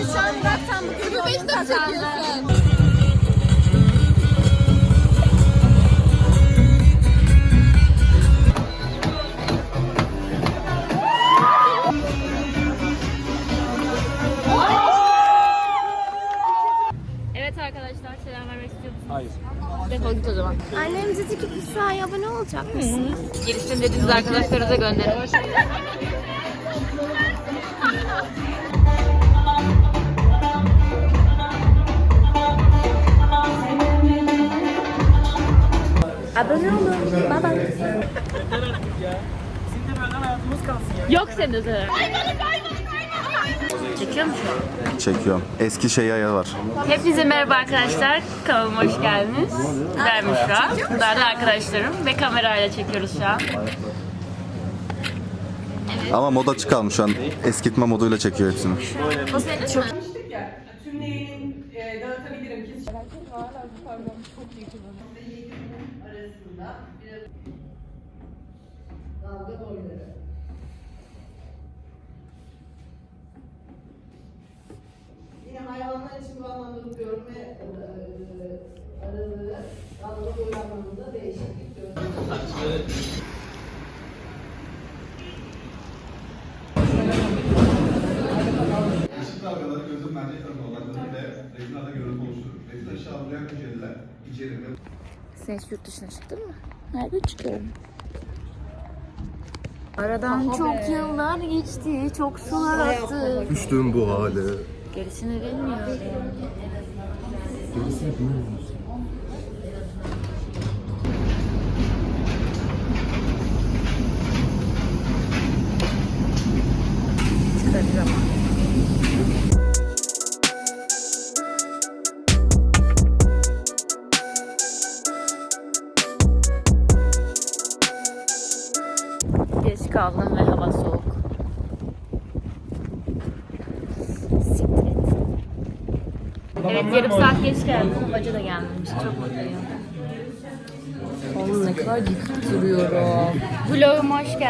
Abi şu an Burak sen bir vermek istiyor musunuz? Hayır. Defol git o zaman. Annem dedi ki Büşra'ya abone olacak mısın? Gerisini dediğiniz arkadaşlarınıza gönderin. Abone olun. Bye bye. Yok senin özel. Çekiyor musun? Çekiyorum. Eski şey yaya var. Hepinize merhaba arkadaşlar. Kanalıma hoş geldiniz. Ben Müşra. Bunlar da arkadaşlarım ve kamerayla çekiyoruz şu an. Ama moda çıkalmış şu an. Eskitme moduyla çekiyor hepsini. Çok tümleyenin e, dağıtabilirim ki. Dalga boyları. Yine hayvanlar için bu anlamda bu görme e, aralığı dalga boyu anlamında değişiklik gösteriyor. Işık dalgaları gözün mercek tarafına odaklanır ve retinada görüntü oluşturur. Retina ışığı algılayan hücreler içerir ve Sen hiç yurt dışına çıktın mı? Nerede çıkıyorum? Aradan çok yıllar geçti, çok sular aktı. Düştüm bu hale. Gerisini bilmiyorum. Çıkaracağım.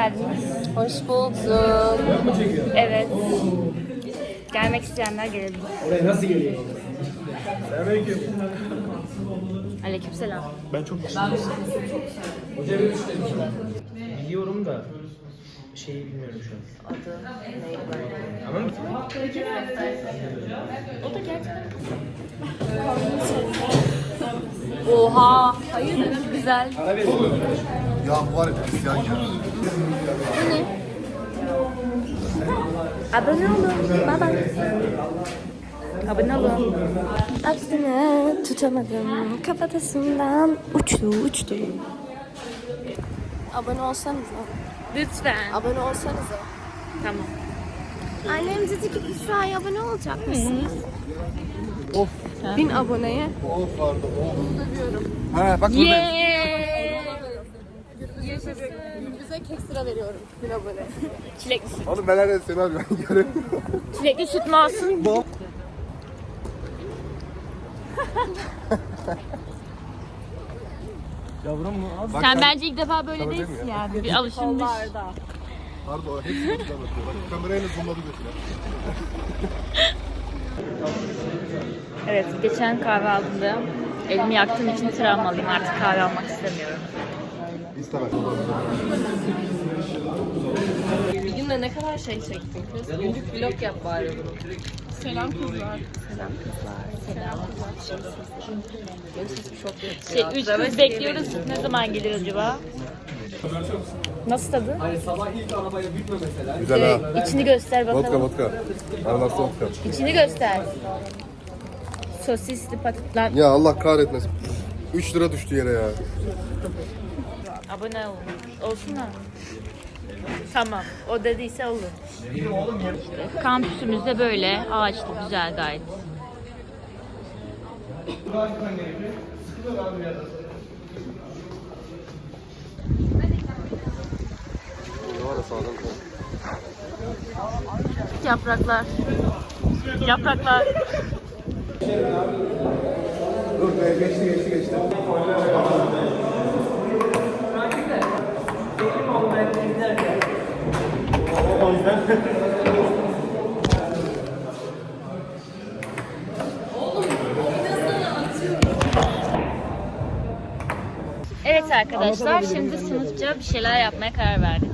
Geldiniz. Hoş bulduk. Evet. Gelmek isteyenler gelebilir. Oraya nasıl geliyor? Selamünaleyküm. Aleykümselam. Ben çok Biliyorum da şeyi bilmiyorum şu an. Adı neydi? Ama mı? O da gerçekten Oha! Hayır güzel. Ya bu var ya isyan ya. Abone olun. Bye bye. Abone olun. Aksine tutamadım. Kafatasından uçtu uçtu. Abone olsanıza. Lütfen. Abone olsanıza. Tamam. Annem dedi ki Büşra'ya abone olacak mısınız? Of. Bin aboneye. Of vardı of. He bak Yeah! Bize ekstra veriyorum. Bin abone. Çilekli süt. Oğlum ben nereden seni ben göremiyorum. Çilekli süt mü alsın? Yavrum mu? Az. Sen bence ilk defa böyle değilsin yani. Bir alışılmış. Pardon hepsi güzel bakıyor. Bak kamerayla zoomladı götüne. Evet, geçen kahve aldığımda elimi yaktığım için travmalıyım. Artık kahve almak istemiyorum. İstemez. Bir günde ne kadar şey çektin kız? Günlük vlog yap bari bunu. Selam kızlar. Selam kızlar. Selam kızlar. Benim sesim çok Şey, üç kız bekliyoruz. Ne zaman gelir acaba? Nasıl tadı? Güzel ha. İçini göster Vodka bakalım. vodka. Anlatsın vodka. İçini göster. Sosisli patatlan. Ya Allah kahretmesin. 3 lira düştü yere ya. Abone olun. Olsun mu? Tamam. O dediyse olur. İşte, kampüsümüzde böyle ağaçlı güzel gayet. Yapraklar. Yapraklar. Dur be geçti geçti geçti. o yüzden. Evet arkadaşlar şimdi sınıfça bir şeyler yapmaya karar verdik.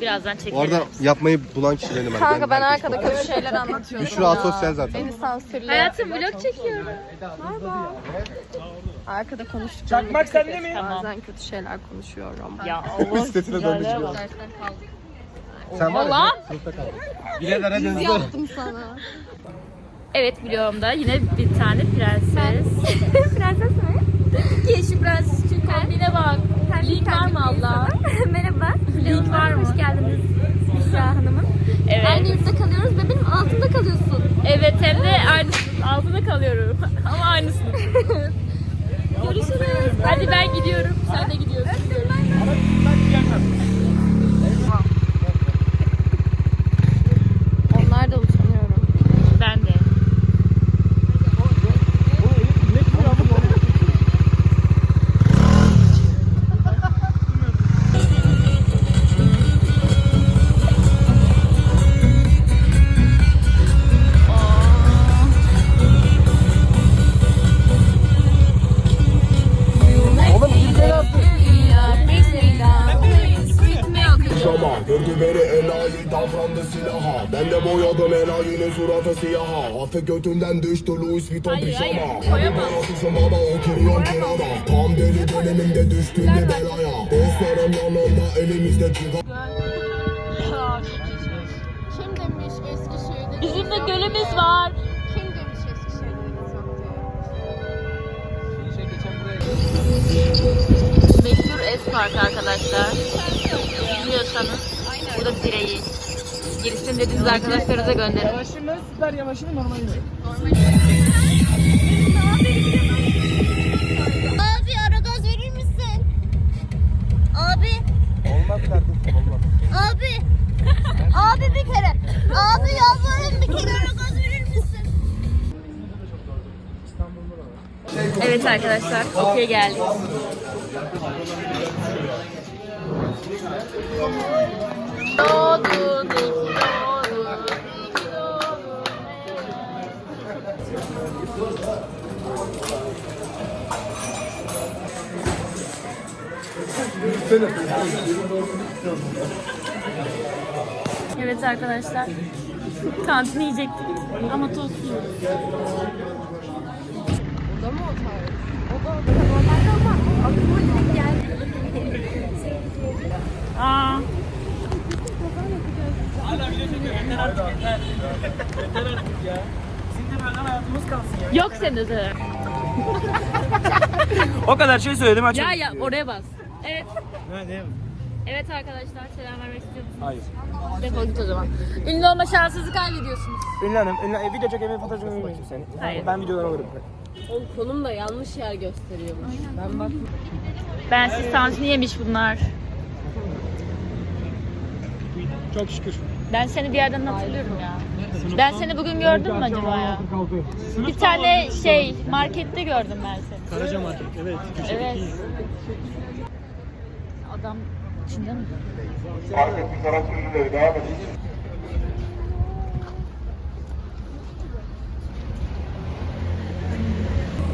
Birazdan çekelim. Bu arada yapmayı bulan kişi benim. Hani. Kanka ben arkada kötü şeyler anlatıyorum. Büşra asosyal zaten. Beni sansürle. Hayatım vlog çekiyorum. Arkada konuştuk. Çakmak sende mi? Bazen kötü şeyler konuşuyorum. Ya Allah. Hissetine döndü. Sen var ya Ulan. sınıfta kal. Bileler hadi hızlı. Yaptım sana. Evet vlogumda yine bir tane prenses. prenses mi? Ki şu prenses için kombine bak. Link var mı Allah? Merhaba. Link var mı? Hoş geldiniz Büşra Hanım'ın. Evet. Aynı yurtta kalıyoruz ve benim altımda kalıyorsun. Evet hem de aynı altında kalıyorum. Ama aynısını. Görüşürüz. Hadi ben gidiyorum. Sen de suratı siyaha Hafif götünden düştü Louis Vuitton pijama Parasızım baba oturuyor kirada Tam deli dönemimde düştüm bir belaya Dostlarım yanımda elimizde cigara Kim demiş Eskişehir'de Bizim de gölümüz var. Kim demiş Eskişehir'de yok diye? Meşhur Espark arkadaşlar. Biliyorsanız burada direği. Girişim dediğiniz arkadaşlarınıza gönderin. Yavaşı mı? Süper yavaşı mı? Normal mi? Abi ara gaz verir misin? Abi. Olmaz kardeşim olmaz. Abi. Abi bir kere. Abi yalvarırım bir kere ara gaz verir misin? Evet arkadaşlar, okey geldik. Evet arkadaşlar, kantin yiyecektik ama tost yiyoruz. O da mı o tarz? O da normalde ama. Aa. Bizim de böyle hayatımız kalsın ya. Yok senin de. O kadar şey söyledim açın. Ya ya oraya bas. Evet. Ne ne? Evet arkadaşlar selam vermek istiyor musunuz? Hayır. Defol git o zaman. Ünlü olma şansınızı kaybediyorsunuz. Ünlü Hanım, ünlü, e, video çekemeye fotoğraf çekemeye seni. Hayır. Ben videodan alırım. Oğlum konum da yanlış yer gösteriyormuş. Ben bak Ben siz yemiş bunlar. Çok şükür. Ben seni bir yerden hatırlıyorum ya. Ben seni bugün gördüm mü acaba ya? Bir tane şey markette gördüm ben seni. Karaca Market, evet. Evet. Adam içinde mi? Market bir taraf ürünleri devam edin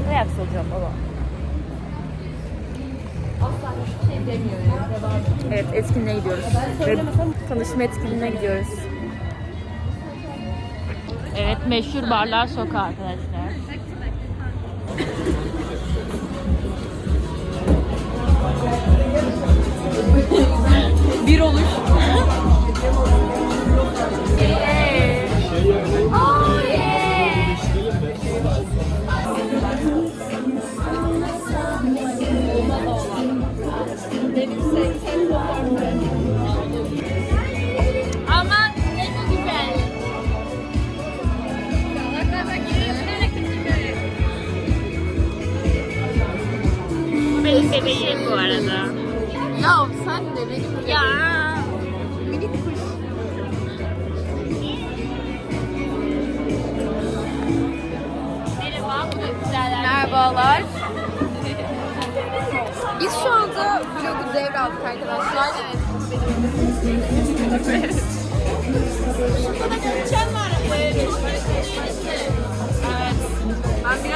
Ne yapsa olacağım baba? Evet etkinliğe gidiyoruz. Tanışma etkinliğine gidiyoruz. Evet meşhur barlar sokağı arkadaşlar. bir oluş.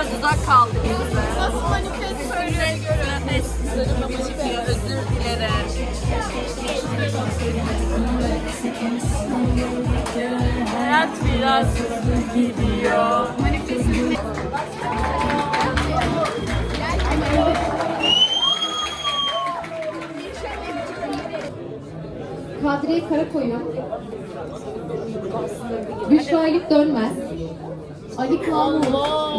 biraz uzak kaldık. Nasıl manifest söylüyor görüyorum. Özür dilerim. Hayat biraz gidiyor. Manifestin Kadriye Karakoyun, Büşra Elif Dönmez, Ali Kamur,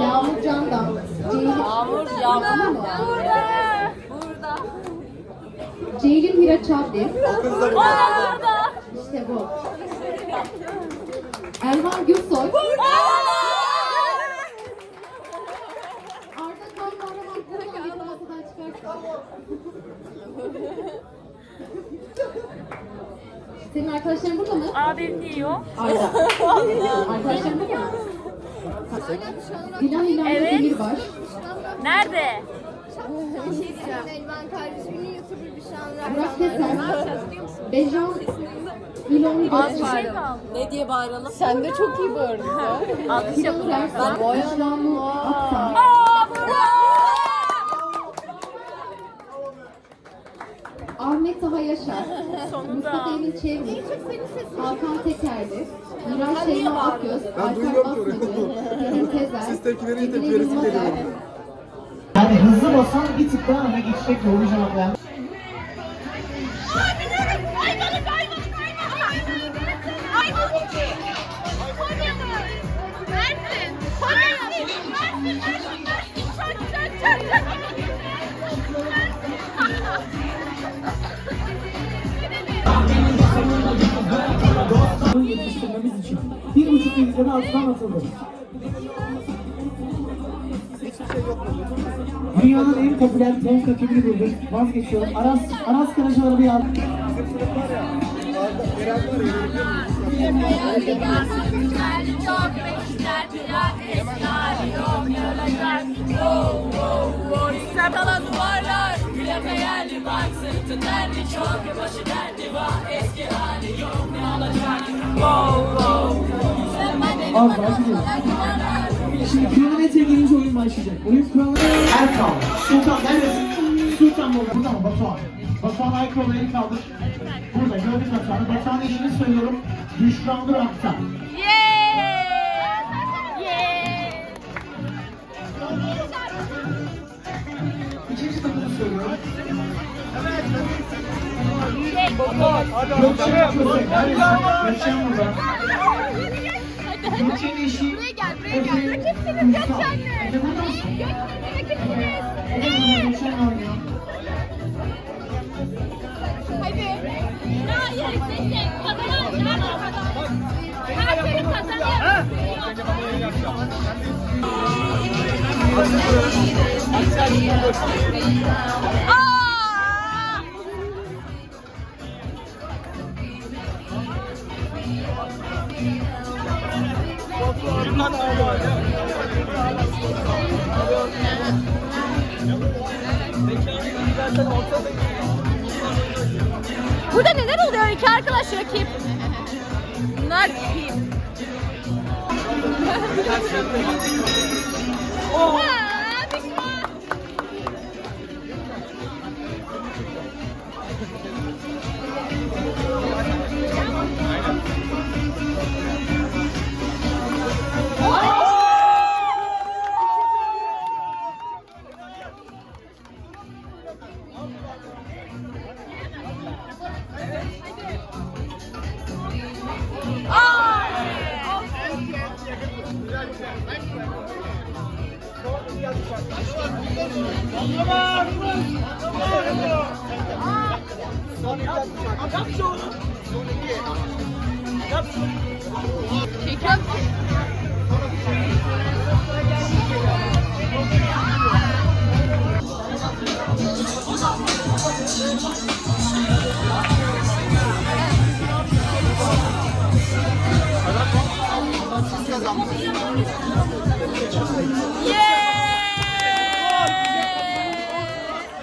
Yağmur Candan, Ceylin, Yağmur, yağmur. Burada. Burada. Ceylin Hira Çavdil, Orada. işte bu. Erman Gürsoy, Arda Kan Kahraman Kurban bir masadan çıkarsın. Senin arkadaşların burada mı? Abim diyor. Arda. Arkadaşların burada mı? Dilan Evet. Nerede? Bir şey diyeceğim. Elvan kardeşimin YouTuber bir şan Burak Keser, Bejan İlon Gökçe, Ne diye bağıralım? Sen de çok iyi bağırdın. Alkış yapın. Aa, bravo. Ahmet Taha Yaşar, Sonunda. Mustafa Emin Çevik, Hakan Tekerli, Miray Şeyma Akgöz, Alper duyuyorum Siz tepki verince tepki Yılmazer, geliyor. Yani hızlı basan bir tık daha öne geçecek yolu cevaplayan. Bunu yetiştirmemiz için bir buçuk milyon altından atıldı. Dünyanın en popüler tavuk hakemini bulduk. Vazgeçiyorum. Aras, Aras Karacaoğlu bir al. Kalan duvarlar Bilemeyenli bak sırtı derli çok Başı derdi var eski hali yok Ne olacak Wow wow Az daha gidiyoruz. Şimdi kronometre gelince oyun başlayacak. Oyun kronometre... Erkan, Sultan neredesin? Sultan burada. Burada mı? Batuhan. Batuhan ayakkabıları eli kaldır. Burada gördük Batuhan'ı. Batuhan'ın eşini söylüyorum. Büşra Nur Aktan. Yeah Yeah İkinci takımı söylüyorum. Gökçe Köse. Neredesin? Gökçe'nin burada. Gökçe'nin eşi. Rakipsiniz Gökçen'le.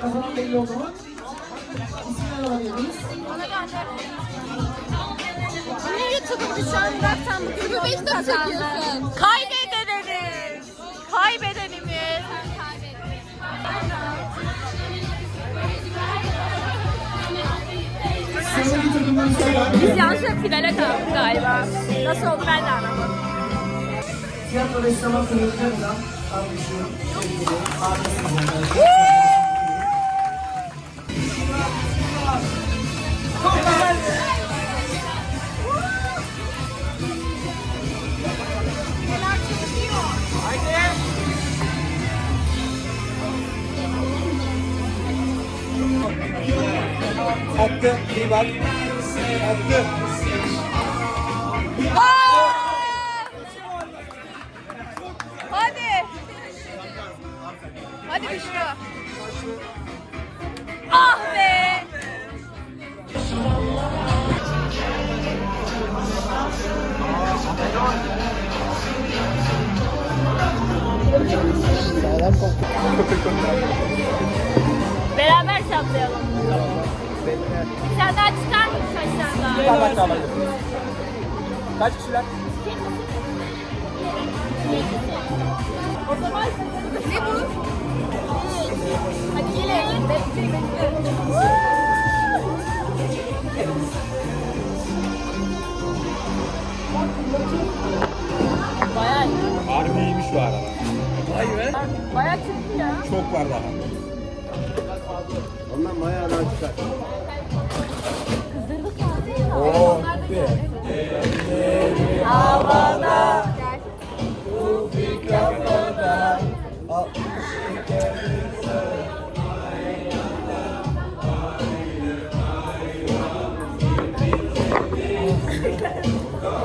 Kazanan belli oldu mu? İsimler alabiliriz. Niye YouTuber bir şan bıraksan bu gibi 5 dakika çekiyorsun? Kaybedenimiz. Kaybedenimiz. Biz yanlışlıkla finale kaldık galiba. Nasıl oldu ben de anlamadım. Tiyatro ve sinema seyircilerden alkışlıyorum. Attı. İyi bak. Attı. Bayağı iyi. Harbi iyiymiş bu arada. Vay be. Bayağı çıktı ya. Çok var daha.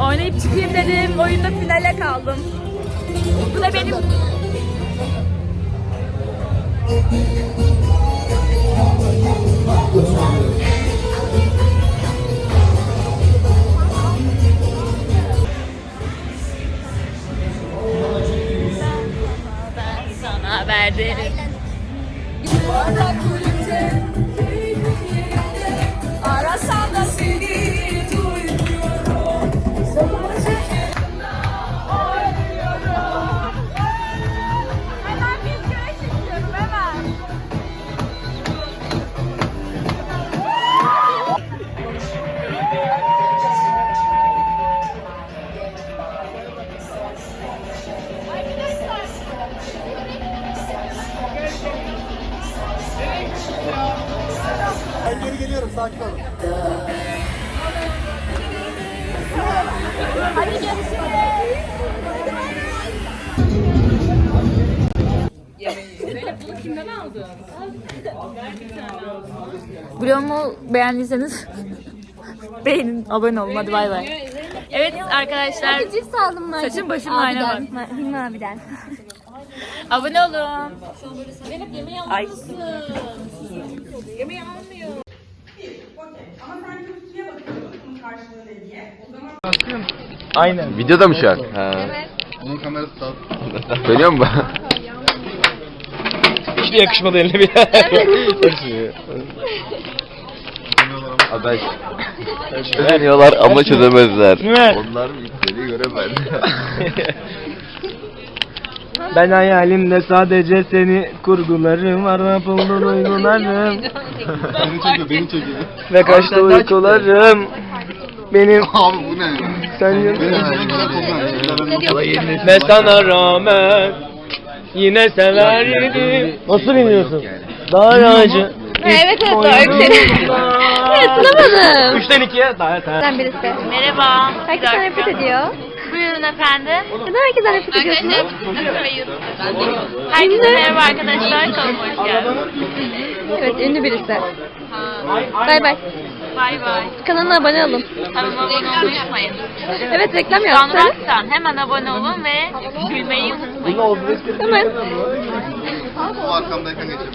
Oynayıp çıkayım dedim. Oyunda finale kaldım. Bu da benim ben sana verdim. Vlogumu beğendiyseniz beğenin, abone olun. Hadi bay bay. Evet arkadaşlar. Cips aldım ben. Başım haline bak. Abiden. Hilmi abiden. Abone olun. Ay. Aynen. Videoda mı şu an? Ha. Onun kamerası sağ. Söylüyor mu? Hiç de yakışmadı eline bir. Haber. Çözemiyorlar ama çözemezler. Onlar istediği göremez. Ben hayalimde sadece seni kurgularım Arap oldu duygularım beni çekiyor, beni çekiyor. Ve kaçtı uykularım Benim Abi bu ne? sen. Ve sana rağmen Yine severdim Nasıl bilmiyorsun? Daha acı Evet evet doğru seni. Hatırlamadım. Üçten ikiye daha Sen birisi. Merhaba. Herkes nefret ediyor. Buyurun efendim. Neden herkesten nefret ediyorsunuz? Herkese merhaba arkadaşlar. Kanalıma hoş geldiniz. Evet ünlü birisi. Bay bay. Bay bay. Kanalına abone olun. Kanalıma abone olmayı unutmayın. Evet reklam yapsın. Sanraktan hemen abone olun ve gülmeyi unutmayın. Tamam. O arkamdayken geçelim.